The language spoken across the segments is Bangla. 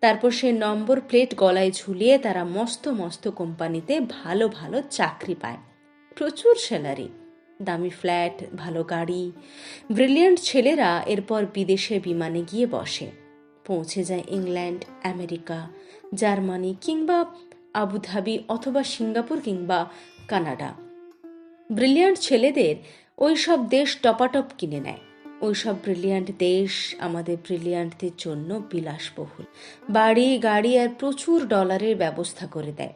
তারপর সে নম্বর প্লেট গলায় ঝুলিয়ে তারা মস্ত মস্ত কোম্পানিতে ভালো ভালো চাকরি পায়। প্রচুর স্যালারি, দামি ফ্ল্যাট, ভালো গাড়ি। ব্রিলিয়ান্ট ছেলেরা এরপর বিদেশে বিমানে গিয়ে বসে। পৌঁছে যায় ইংল্যান্ড, আমেরিকা, জার্মানি কিংবা আবুধাবি অথবা সিঙ্গাপুর কিংবা কানাডা। ব্রিলিয়ান্ট ছেলেদের ওই সব দেশ টপাটপ কিনে নেয়। ওই সব ব্রিলিয়ান্ট দেশ আমাদের ব্রিলিয়ান্টদের জন্য বিলাসবহুল। বাড়ি, গাড়ি আর প্রচুর ডলারের ব্যবস্থা করে দেয়।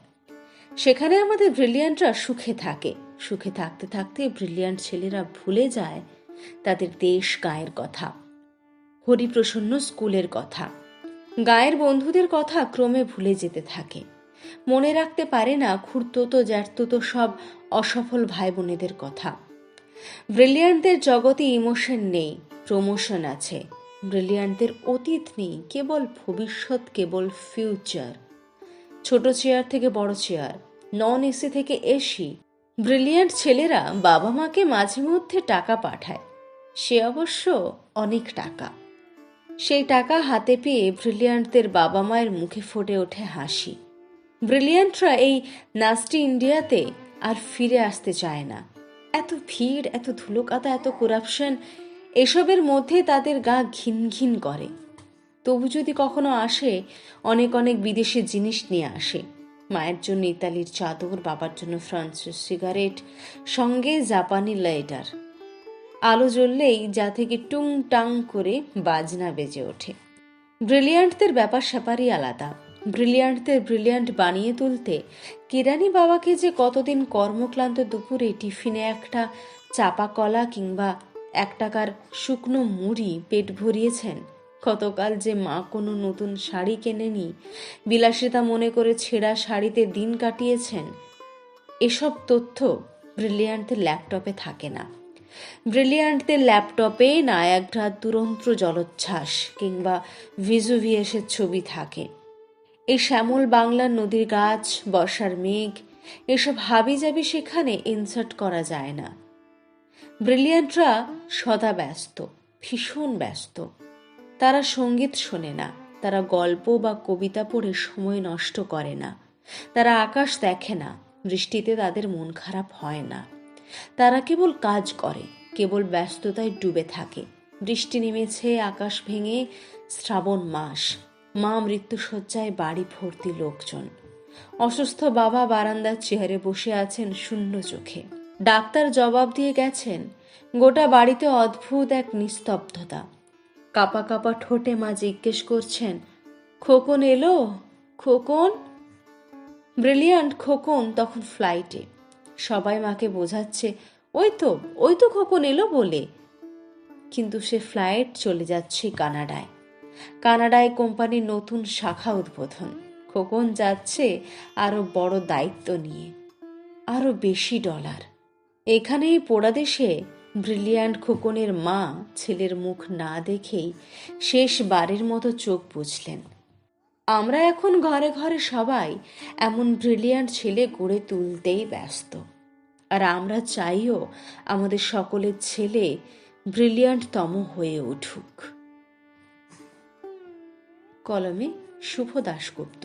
সেখানে আমাদের ব্রিলিয়ান্টরা সুখে থাকে। সুখে থাকতে থাকতে ব্রিলিয়ান্ট ছেলেরা ভুলে যায় তাদের দেশ গায়ের কথা, হরিপ্রসন্ন স্কুলের কথা। গায়ের বন্ধুদের কথা ক্রমে ভুলে যেতে থাকে। মনে রাখতে পারে না, খুঁড়তো জ্যাঠতো সব অসফল ভাই বোনেদের কথা। ব্রিলিয়ান্টদের জগতে ইমোশন নেই, প্রমোশন আছে। ব্রিলিয়ান্টদের অতীত নেই, কেবল ভবিষ্যৎ, কেবল ফিউচার। ছোট চেয়ার থেকে বড় চেয়ার, নন এসি থেকে এসি। ব্রিলিয়ান্ট ছেলেরা বাবা মাকে মাঝে মধ্যে টাকা পাঠায়। সে অবশ্য অনেক টাকা। সেই টাকা হাতে পেয়ে ব্রিলিয়ান্টদের বাবা মায়ের মুখে ফুটে ওঠে হাসি। ব্রিলিয়ান্টরা এই নাস্টি ইন্ডিয়াতে আর ফিরে আসতে চায় না। এত ভিড়, এত ধুলোকাতা এত করাপশন এসবের মধ্যে তাদের গা ঘিন ঘিন করে। তবু যদি কখনো আসে, অনেক অনেক বিদেশি জিনিস নিয়ে আসে। মায়ের জন্য ইতালির চাদর, বাবার জন্য ফ্রান্সের সিগারেট সঙ্গে জাপানি লাইটার আলো জ্বললেই যা থেকে টুং টাং করে বাজনা বেজে ওঠে। ব্রিলিয়ান্টদের ব্যাপার স্যাপারই আলাদা। ব্রিলিয়ান্টদের ব্রিলিয়ান্ট বানিয়ে তুলতে কিরানি বাবাকে যে কতদিন কর্মক্লান্ত দুপুরে টিফিনে একটা চাপা কলা কিংবা এক টাকার শুকনো মুড়ি পেট ভরিয়েছেন, কতকাল যে মা কোনো নতুন শাড়ি কেনেনি, বিলাসিতা মনে করে ছেঁড়া শাড়িতে দিন কাটিয়েছেন, এসব তথ্য ব্রিলিয়ান্টদের ল্যাপটপে থাকে না। ব্রিলিয়ান্টদের ল্যাপটপে নায়াগ্রা দুরন্ত জলোচ্ছ্বাস কিংবা ভিজুভিয়াসের ছবি থাকে। এই শ্যামল বাংলার নদীর গাছ, বর্ষার মেঘ, এসব হাবি যাবি সেখানে ইনসার্ট করা যায় না। ব্রিলিয়ান্টরা সদা ব্যস্ত, ভীষণ ব্যস্ত। তারা সংগীত শোনে না, তারা গল্প বা কবিতা পড়ে সময় নষ্ট করে না। তারা আকাশ দেখে না, বৃষ্টিতে তাদের মন খারাপ হয় না। তারা কেবল কাজ করে, কেবল ব্যস্ততায় ডুবে থাকে। বৃষ্টি নেমেছে, আকাশ ভেঙে শ্রাবণ মাস। মা মৃত্যুসজ্জায় বাড়ি ভর্তি লোকজন। অসুস্থ বাবা বারান্দার চেয়ারে বসে আছেন শূন্য চোখে। ডাক্তার জবাব দিয়ে গেছেন, গোটা বাড়িতে অদ্ভুত এক নিস্তব্ধতা। কাপা কাপা ঠোঁটে মা জিজ্ঞেস করছেন, খোকন এলো? খোকন? ব্রিলিয়ান্ট খোকন, তখন ফ্লাইটে। সবাই মাকে বোঝাচ্ছে, ওই তো ওই তো খোকন এলো বলে। কিন্তু সে ফ্লাইট চলে যাচ্ছে কানাডায়। কানাডায় কোম্পানির নতুন শাখা উদ্বোধন। খোকন যাচ্ছে আরও বড় দায়িত্ব নিয়ে। আরও বেশি ডলার। এখানেই পোড়া দেশে ব্রিলিয়ান্ট খোকনের মা ছেলের মুখ না দেখেই শেষ শেষবারের মতো চোখ বুঝলেন আমরা এখন ঘরে ঘরে সবাই এমন ব্রিলিয়ান্ট ছেলে গড়ে তুলতেই ব্যস্ত। আর আমরা চাইও আমাদের সকলের ছেলে ব্রিলিয়ান্টতম হয়ে উঠুক। কলমে শুভ দাশগুপ্ত